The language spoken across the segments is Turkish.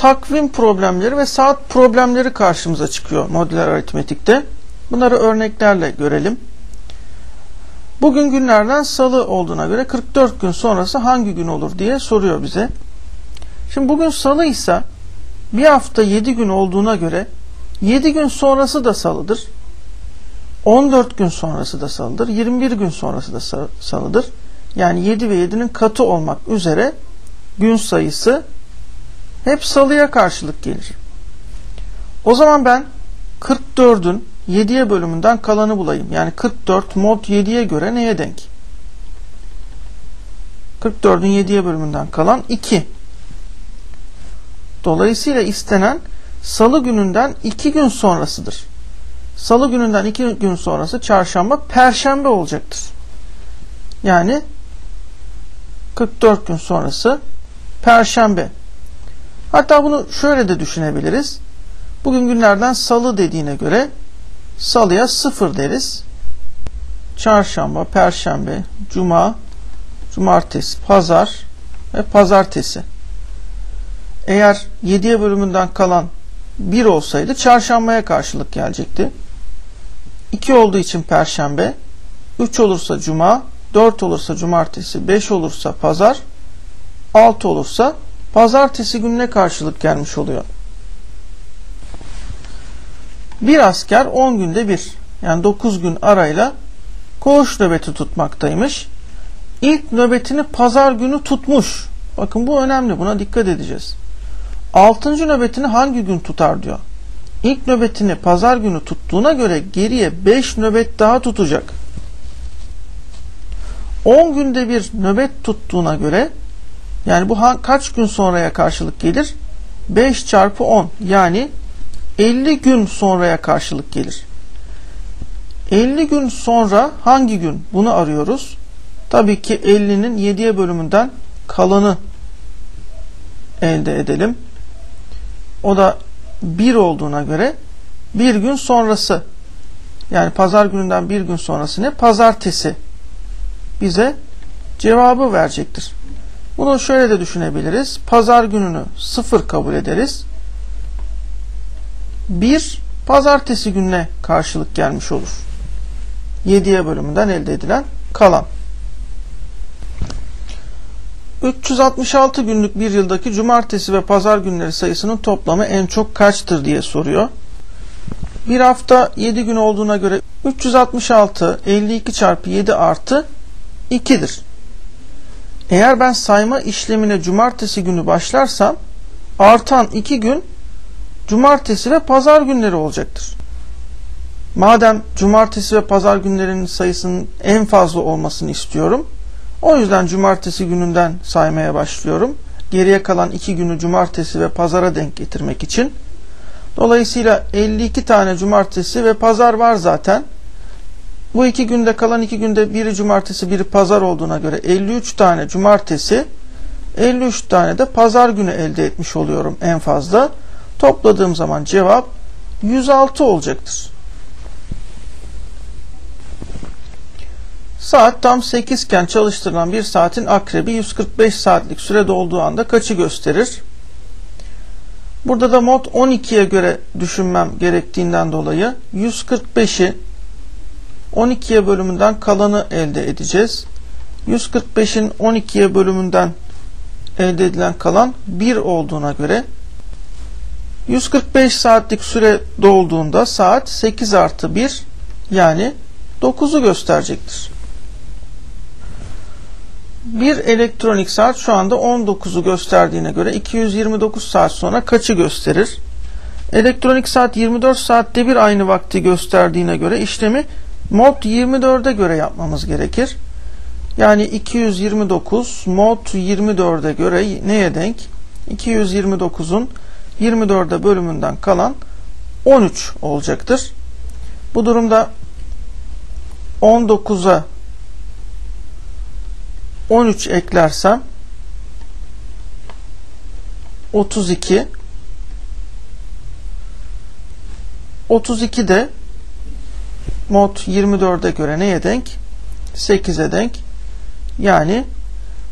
takvim problemleri ve saat problemleri karşımıza çıkıyor modüler aritmetikte. Bunları örneklerle görelim. Bugün günlerden salı olduğuna göre 44 gün sonrası hangi gün olur diye soruyor bize. Şimdi bugün salı ise bir hafta 7 gün olduğuna göre 7 gün sonrası da salıdır. 14 gün sonrası da salıdır. 21 gün sonrası da salıdır. Yani 7 ve 7'nin katı olmak üzere gün sayısı hep salıya karşılık gelir. O zaman ben 44'ün 7'ye bölümünden kalanı bulayım. Yani 44 mod 7'ye göre neye denk? 44'ün 7'ye bölümünden kalan 2. Dolayısıyla istenen salı gününden 2 gün sonrasıdır. Salı gününden 2 gün sonrası çarşamba, perşembe olacaktır. Yani 44 gün sonrası perşembe. Hatta bunu şöyle de düşünebiliriz. Bugün günlerden salı dediğine göre salıya sıfır deriz. Çarşamba, perşembe, cuma, cumartesi, pazar ve pazartesi. Eğer 7'ye bölümünden kalan 1 olsaydı çarşambaya karşılık gelecekti. 2 olduğu için perşembe, 3 olursa cuma, 4 olursa cumartesi, 5 olursa pazar, 6 olursa pazartesi gününe karşılık gelmiş oluyor. Bir asker 10 günde bir yani 9 gün arayla koğuş nöbeti tutmaktaymış. İlk nöbetini pazar günü tutmuş. Bakın bu önemli buna dikkat edeceğiz. 6. nöbetini hangi gün tutar diyor. İlk nöbetini pazar günü tuttuğuna göre geriye 5 nöbet daha tutacak. 10 günde bir nöbet tuttuğuna göre yani bu kaç gün sonraya karşılık gelir? 5 çarpı 10 yani 50 gün sonraya karşılık gelir. 50 gün sonra hangi gün? Bunu arıyoruz. Tabii ki 50'nin 7'ye bölümünden kalanı elde edelim. O da 1 olduğuna göre bir gün sonrası yani pazar gününden bir gün sonrası ne? Pazartesi bize cevabı verecektir. Bunu şöyle de düşünebiliriz. Pazar gününü sıfır kabul ederiz. Bir pazartesi gününe karşılık gelmiş olur. 7'ye bölümünden elde edilen kalan. 366 günlük bir yıldaki cumartesi ve pazar günleri sayısının toplamı en çok kaçtır diye soruyor. Bir hafta 7 gün olduğuna göre 366 52 çarpı 7 artı 2'dir. Eğer ben sayma işlemine cumartesi günü başlarsam artan 2 gün cumartesi ve pazar günleri olacaktır. Madem cumartesi ve pazar günlerinin sayısının en fazla olmasını istiyorum. O yüzden cumartesi gününden saymaya başlıyorum. Geriye kalan iki günü cumartesi ve pazara denk getirmek için. Dolayısıyla 52 tane cumartesi ve pazar var zaten. Bu iki günde kalan iki günde biri cumartesi biri pazar olduğuna göre 53 tane cumartesi 53 tane de pazar günü elde etmiş oluyorum en fazla. Topladığım zaman cevap 106 olacaktır. Saat tam 8 iken çalıştırılan bir saatin akrebi 145 saatlik sürede olduğu anda kaçı gösterir? Burada da mod 12'ye göre düşünmem gerektiğinden dolayı 145'i 12'ye bölümünden kalanı elde edeceğiz. 145'in 12'ye bölümünden elde edilen kalan 1 olduğuna göre 145 saatlik süre dolduğunda saat 8 artı 1 yani 9'u gösterecektir. Bir elektronik saat şu anda 19'u gösterdiğine göre 229 saat sonra kaçı gösterir? Elektronik saat 24 saatte bir aynı vakti gösterdiğine göre işlemi mod 24'e göre yapmamız gerekir. Yani 229 mod 24'e göre neye denk? 229'un 24'e bölümünden kalan 13 olacaktır. Bu durumda 19'a 13 eklersem 32 32 de mod 24'e göre neye denk? 8'e denk. Yani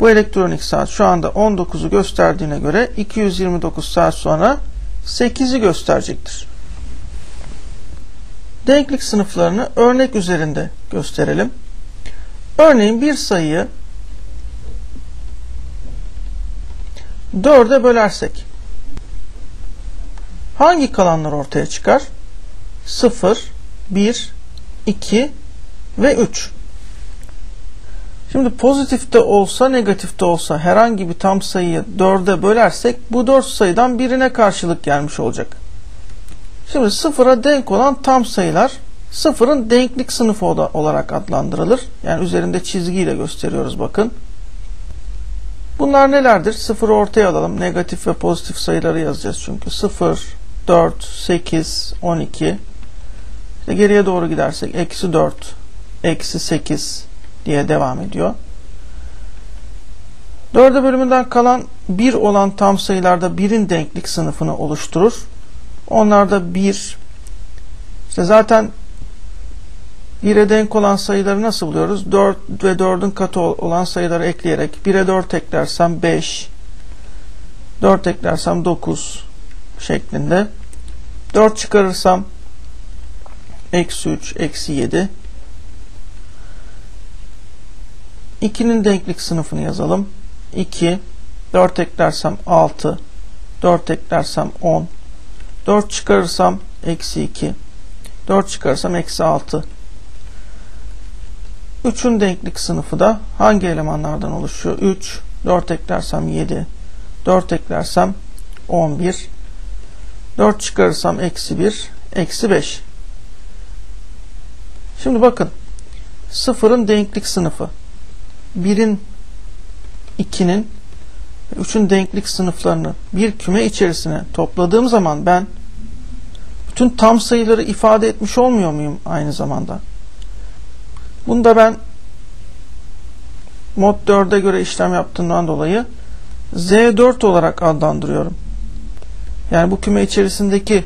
Bu elektronik saat şu anda 19'u gösterdiğine göre 229 saat sonra 8'i gösterecektir. Denklik sınıflarını örnek üzerinde gösterelim. Örneğin bir sayıyı 4'e bölersek hangi kalanlar ortaya çıkar? 0, 1, 2 ve 3. Şimdi pozitifte olsa negatifte olsa herhangi bir tam sayıyı 4'e bölersek bu 4 sayıdan birine karşılık gelmiş olacak. Şimdi sıfıra denk olan tam sayılar sıfırın denklik sınıfı olarak adlandırılır. Yani üzerinde çizgiyle gösteriyoruz bakın. Bunlar nelerdir? Sıfırı ortaya alalım. Negatif ve pozitif sayıları yazacağız çünkü. 0, 4, 8, 12. İşte geriye doğru gidersek eksi 4, eksi 8 diye devam ediyor. 4'e bölümünden kalan 1 olan tam sayılarda 1'in denklik sınıfını oluşturur. Onlarda 1 işte zaten 1'e denk olan sayıları nasıl buluyoruz? 4 ve 4'ün katı olan sayıları ekleyerek 1'e 4 eklersem 5 4 eklersem 9 şeklinde 4 çıkarırsam eksi 3 eksi 7 2'nin denklik sınıfını yazalım 2 4 eklersem 6 4 eklersem 10 4 çıkarırsam eksi 2 4 çıkarırsam eksi 6 3'ün denklik sınıfı da hangi elemanlardan oluşuyor? 3, 4 eklersem 7, 4 eklersem 11, 4 çıkarırsam eksi 1, eksi 5. Şimdi bakın, sıfırın denklik sınıfı, 1'in, 2'nin, 3'ün denklik sınıflarını bir küme içerisine topladığım zaman ben bütün tam sayıları ifade etmiş olmuyor muyum aynı zamanda? Bunu da ben mod 4'e göre işlem yaptığından dolayı Z4 olarak adlandırıyorum. Yani bu küme içerisindeki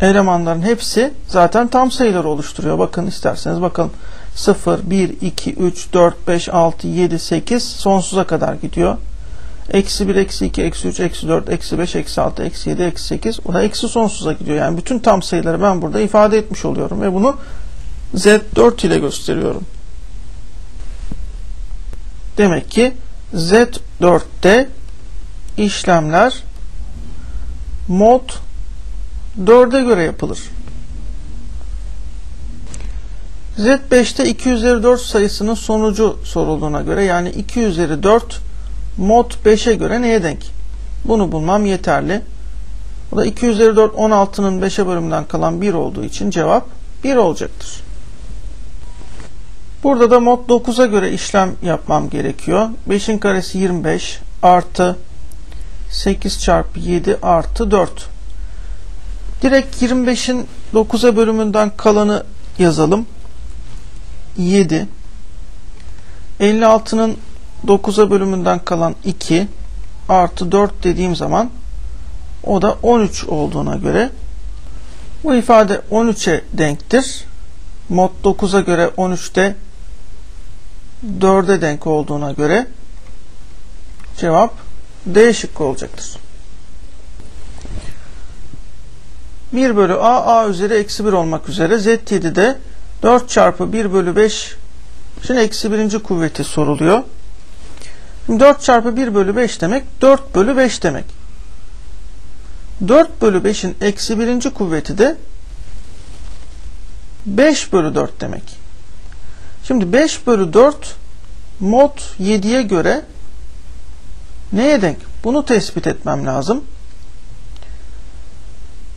elemanların hepsi zaten tam sayıları oluşturuyor. Bakın isterseniz bakalım. 0, 1, 2, 3, 4, 5, 6, 7, 8 sonsuza kadar gidiyor. Eksi 1, eksi 2, eksi 3, eksi 4, eksi 5, eksi 6, eksi 7, eksi 8 o da eksi sonsuza gidiyor. Yani bütün tam sayıları ben burada ifade etmiş oluyorum ve bunu Z4 ile gösteriyorum. Demek ki Z4'te işlemler mod 4'e göre yapılır. Z5'te 2 üzeri 4 sayısının sonucu sorulduğuna göre yani 2 üzeri 4 mod 5'e göre neye denk? Bunu bulmam yeterli. O da 2 üzeri 4 16'nın 5'e bölümünden kalan 1 olduğu için cevap 1 olacaktır. Burada da mod 9'a göre işlem yapmam gerekiyor. 5'in karesi 25 artı 8 çarpı 7 artı 4. Direkt 25'in 9'a bölümünden kalanı yazalım. 7. 56'nın 9'a bölümünden kalan 2 artı 4 dediğim zaman o da 13 olduğuna göre bu ifade 13'e denktir. Mod 9'a göre 13'te 4'e denk olduğuna göre cevap D şıkkı olacaktır. 1 bölü A, A üzeri eksi 1 olmak üzere Z7'de 4 çarpı 1 bölü 5 şimdi eksi birinci kuvveti soruluyor. Şimdi 4 çarpı 1 bölü 5 demek 4 bölü 5 demek. 4 bölü 5'in eksi birinci kuvveti de 5 bölü 4 demek. Şimdi 5 bölü 4 mod 7'ye göre neye denk? Bunu tespit etmem lazım.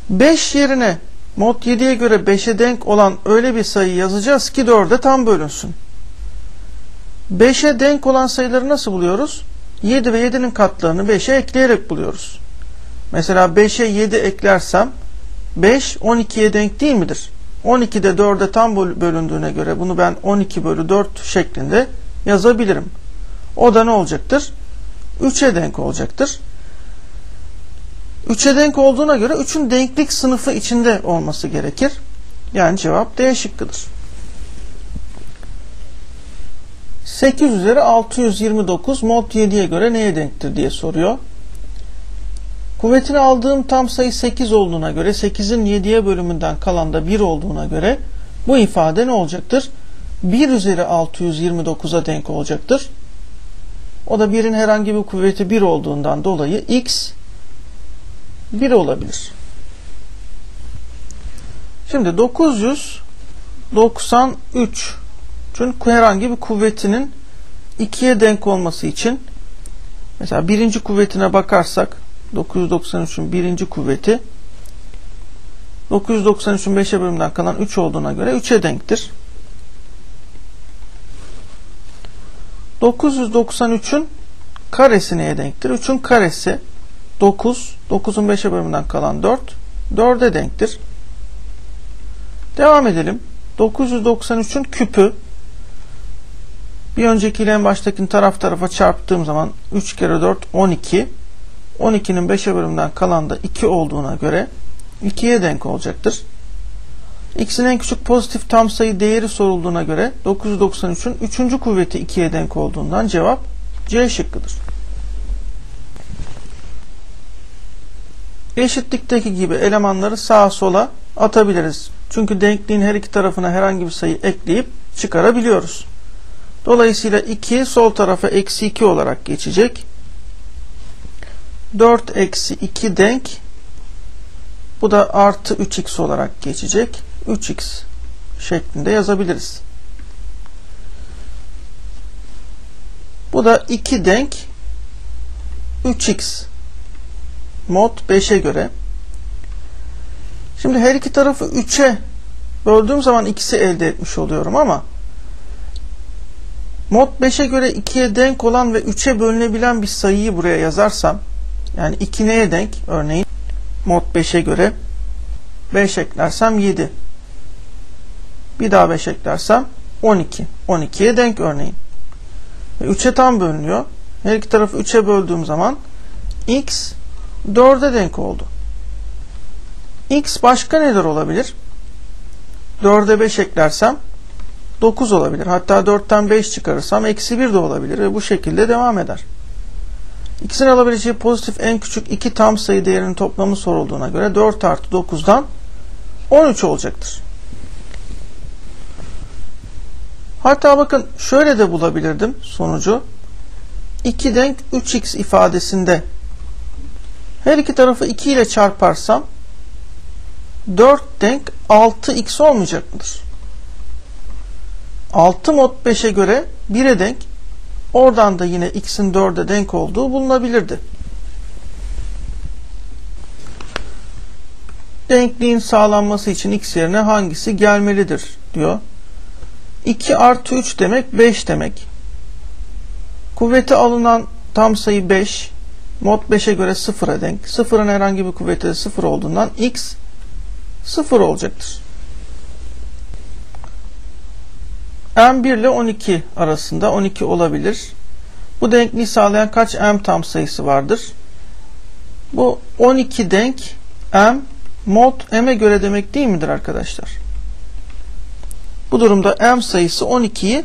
5 yerine mod 7'ye göre 5'e denk olan öyle bir sayı yazacağız ki 4'e tam bölünsün. 5'e denk olan sayıları nasıl buluyoruz? 7 ve 7'nin katlarını 5'e ekleyerek buluyoruz. Mesela 5'e 7 eklersem 5 12'ye denk değil midir? 12'de 4'e tam bölündüğüne göre bunu ben 12 bölü 4 şeklinde yazabilirim. O da ne olacaktır? 3'e denk olacaktır. 3'e denk olduğuna göre 3'ün denklik sınıfı içinde olması gerekir. Yani cevap D şıkkıdır. 8 üzeri 629 mod 7'ye göre neye denktir diye soruyor. Kuvvetini aldığım tam sayı 8 olduğuna göre 8'in 7'ye bölümünden kalan da 1 olduğuna göre bu ifade ne olacaktır? 1 üzeri 629'a denk olacaktır. O da 1'in herhangi bir kuvveti 1 olduğundan dolayı x 1 olabilir. Şimdi 993 çünkü herhangi bir kuvvetinin 2'ye denk olması için mesela birinci kuvvetine bakarsak 993'ün birinci kuvveti 993'ün 5'e bölümden kalan 3 olduğuna göre 3'e denktir. 993'ün karesi neye denktir? 3'ün karesi 9, 9'un 5'e bölümünden kalan 4, 4'e denktir. Devam edelim. 993'ün küpü bir öncekiyle en baştakini taraf tarafa çarptığım zaman 3 kere 4 12. 12'nin 5'e bölümünden kalan da 2 olduğuna göre 2'ye denk olacaktır. X'in en küçük pozitif tam sayı değeri sorulduğuna göre 993'ün 3. kuvveti 2'ye denk olduğundan cevap C şıkkıdır. Eşitlikteki gibi elemanları sağa sola atabiliriz. Çünkü denkliğin her iki tarafına herhangi bir sayı ekleyip çıkarabiliyoruz. Dolayısıyla 2 sol tarafa eksi 2 olarak geçecek. 4 eksi 2 denk. Bu da artı 3x olarak geçecek. 3x şeklinde yazabiliriz. Bu da 2 denk 3x mod 5'e göre. Şimdi her iki tarafı 3'e böldüğüm zaman x'i elde etmiş oluyorum ama mod 5'e göre 2'ye denk olan ve 3'e bölünebilen bir sayıyı buraya yazarsam yani 2 neye denk? Örneğin mod 5'e göre 5 eklersem 7. Bir daha 5 eklersem 12. 12'ye denk örneğin. 3'e tam bölünüyor. Her iki tarafı 3'e böldüğüm zaman x 4'e denk oldu. x başka neler olabilir? 4'e 5 eklersem 9 olabilir. Hatta 4'ten 5 çıkarırsam eksi 1 de olabilir ve bu şekilde devam eder. İkisinin alabileceği pozitif en küçük iki tam sayı değerinin toplamı sorulduğuna göre 4 artı 9'dan 13 olacaktır. Hatta bakın şöyle de bulabilirdim sonucu. 2 denk 3x ifadesinde her iki tarafı 2 ile çarparsam 4 denk 6x olmayacak mıdır? 6 mod 5'e göre 1'e denk oradan da yine x'in 4'e denk olduğu bulunabilirdi. Denkliğin sağlanması için x yerine hangisi gelmelidir diyor. 2 artı 3 demek 5 demek. Kuvveti alınan tam sayı 5. Mod 5'e göre 0'a denk. 0'ın herhangi bir kuvveti de 0 olduğundan x 0 olacaktır. M1 ile 12 arasında 12 olabilir. Bu denkliği sağlayan kaç M tam sayısı vardır? Bu 12 denk M mod M'e göre demek değil midir arkadaşlar? Bu durumda M sayısı 12'yi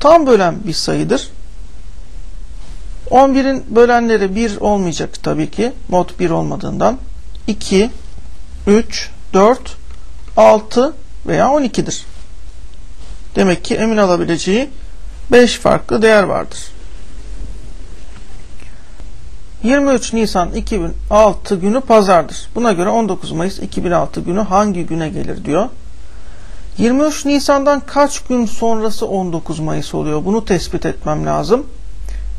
tam bölen bir sayıdır. 11'in bölenleri 1 olmayacak tabii ki. Mod 1 olmadığından. 2, 3, 4, 6 veya 12'dir. Demek ki emin alabileceği 5 farklı değer vardır. 23 Nisan 2006 günü pazardır. Buna göre 19 Mayıs 2006 günü hangi güne gelir diyor. 23 Nisan'dan kaç gün sonrası 19 Mayıs oluyor? Bunu tespit etmem lazım.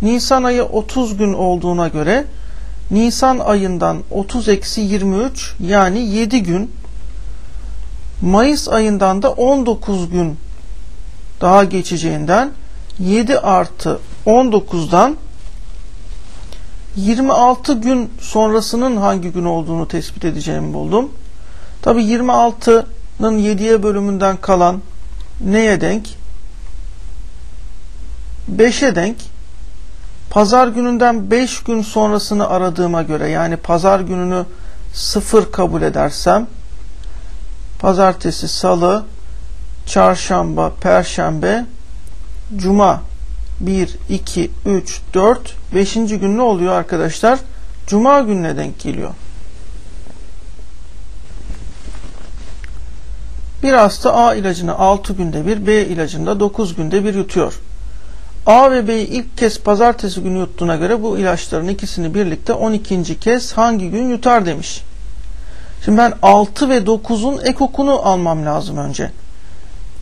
Nisan ayı 30 gün olduğuna göre Nisan ayından 30 eksi 23 yani 7 gün Mayıs ayından da 19 gün daha geçeceğinden 7 artı 19'dan 26 gün sonrasının hangi gün olduğunu tespit edeceğimi buldum. Tabi 26'nın 7'ye bölümünden kalan neye denk? 5'e denk. Pazar gününden 5 gün sonrasını aradığıma göre yani pazar gününü 0 kabul edersem pazartesi, salı, çarşamba, perşembe, cuma 1, 2, 3, 4, 5. gün ne oluyor arkadaşlar? Cuma gününe denk geliyor. Bir hasta A ilacını 6 günde bir, B ilacını da 9 günde bir yutuyor. A ve B'yi ilk kez pazartesi günü yuttuğuna göre bu ilaçların ikisini birlikte 12. kez hangi gün yutar demiş. Şimdi ben 6 ve 9'un ekokunu almam lazım önce.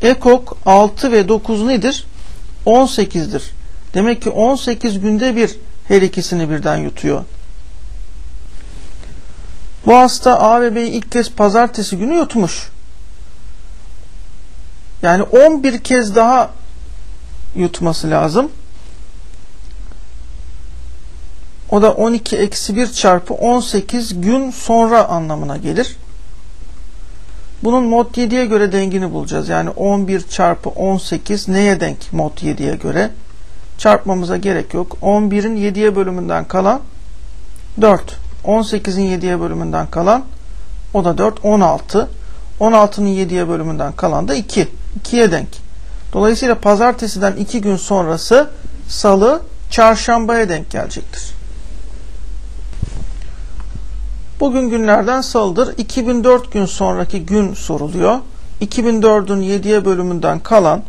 Ekok 6 ve 9 nedir? 18'dir. Demek ki 18 günde bir her ikisini birden yutuyor. Bu hasta A ve B'yi ilk kez pazartesi günü yutmuş. Yani 11 kez daha yutması lazım. O da 12 eksi 1 çarpı 18 gün sonra anlamına gelir. Bunun mod 7'ye göre dengini bulacağız. Yani 11 çarpı 18 neye denk mod 7'ye göre? Çarpmamıza gerek yok. 11'in 7'ye bölümünden kalan 4. 18'in 7'ye bölümünden kalan o da 4. 16. 16'nın 7'ye bölümünden kalan da 2. 2'ye denk. Dolayısıyla pazartesiden 2 gün sonrası salı çarşambaya denk gelecektir. Bugün günlerden salıdır. 2004 gün sonraki gün soruluyor. 2004'ün 7'ye bölümünden kalan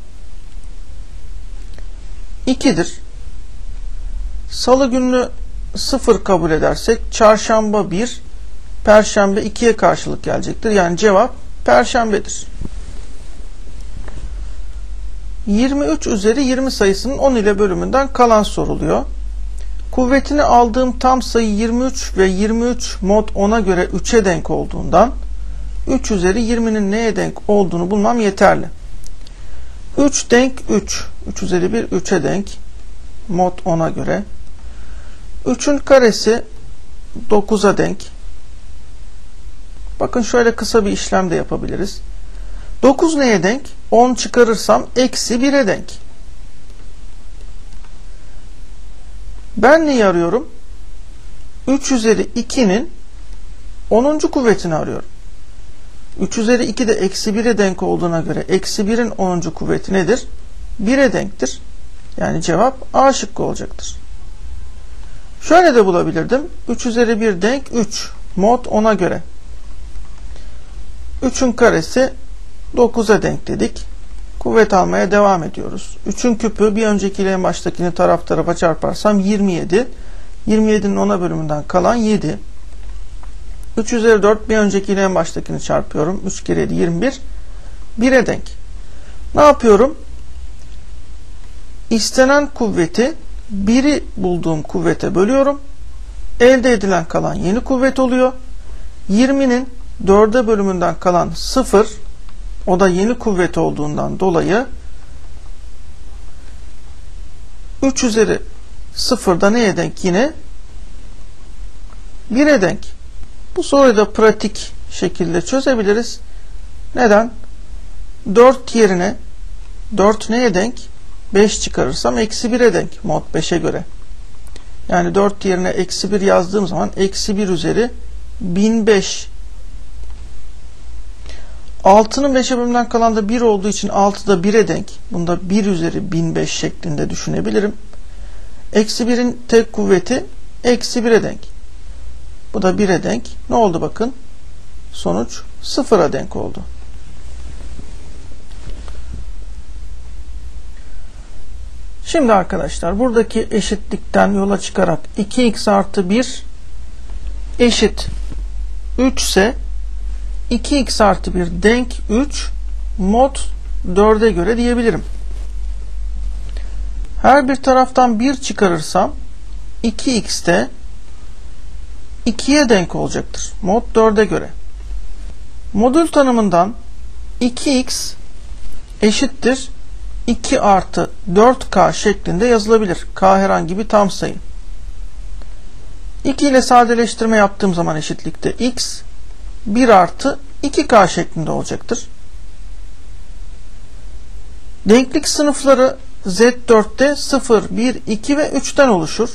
2'dir. Salı gününü 0 kabul edersek çarşamba 1, perşembe 2'ye karşılık gelecektir. Yani cevap perşembedir. 23 üzeri 20 sayısının 10 ile bölümünden kalan soruluyor. Kuvvetini aldığım tam sayı 23 ve 23 mod 10'a göre 3'e denk olduğundan 3 üzeri 20'nin neye denk olduğunu bulmam yeterli. 3 denk 3. 3 üzeri 1 3'e denk. Mod 10'a göre. 3'ün karesi 9'a denk. Bakın şöyle kısa bir işlem de yapabiliriz. 9 neye denk? 10 çıkarırsam eksi 1'e denk. Ben neyi arıyorum? 3 üzeri 2'nin 10. kuvvetini arıyorum. 3 üzeri 2 de eksi 1'e denk olduğuna göre eksi 1'in 10. kuvveti nedir? 1'e denktir. Yani cevap A şıkkı olacaktır. Şöyle de bulabilirdim. 3 üzeri 1 denk 3. Mod 10'a göre. 3'ün karesi 9'a denk dedik. Kuvvet almaya devam ediyoruz. 3'ün küpü bir öncekiyle en baştakini taraf tarafa çarparsam 27. 27'nin 10'a bölümünden kalan 7. 3 üzeri 4 bir öncekiyle en baştakini çarpıyorum. 3 kere 7 21. 1'e denk. Ne yapıyorum? İstenen kuvveti 1'i bulduğum kuvvete bölüyorum. Elde edilen kalan yeni kuvvet oluyor. 20'nin 4'e bölümünden kalan 0 o da yeni kuvvet olduğundan dolayı 3 üzeri 0'da neye denk yine? 1'e denk. Bu soruyu da pratik şekilde çözebiliriz. Neden? 4 yerine 4 neye denk? 5 çıkarırsam eksi 1'e denk mod 5'e göre. Yani 4 yerine eksi 1 yazdığım zaman eksi 1 üzeri 1005 6'nın 5'e bölümünden kalan da 1 olduğu için 6 da 1'e denk. Bunda 1 üzeri 1005 şeklinde düşünebilirim. Eksi 1'in tek kuvveti eksi 1'e denk. Bu da 1'e denk. Ne oldu bakın? Sonuç 0'a denk oldu. Şimdi arkadaşlar buradaki eşitlikten yola çıkarak 2x artı 1 eşit 3 ise 2x artı 1 denk 3 mod 4'e göre diyebilirim. Her bir taraftan 1 çıkarırsam 2x de 2'ye denk olacaktır. Mod 4'e göre. Modül tanımından 2x eşittir 2 artı 4k şeklinde yazılabilir. k herhangi bir tam sayı. 2 ile sadeleştirme yaptığım zaman eşitlikte x 1 artı 2K şeklinde olacaktır. Denklik sınıfları Z4'te 0, 1, 2 ve 3'ten oluşur.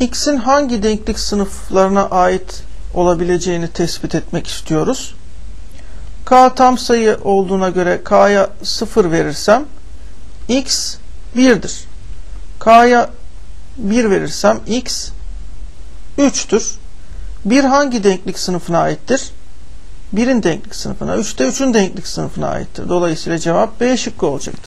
X'in hangi denklik sınıflarına ait olabileceğini tespit etmek istiyoruz. K tam sayı olduğuna göre K'ya 0 verirsem x 1'dir. K'ya 1 verirsem x 3'tür. 1 hangi denklik sınıfına aittir? 1'in denklik sınıfına. 3 de 3'ün denklik sınıfına aittir. Dolayısıyla cevap B şıkkı olacaktır.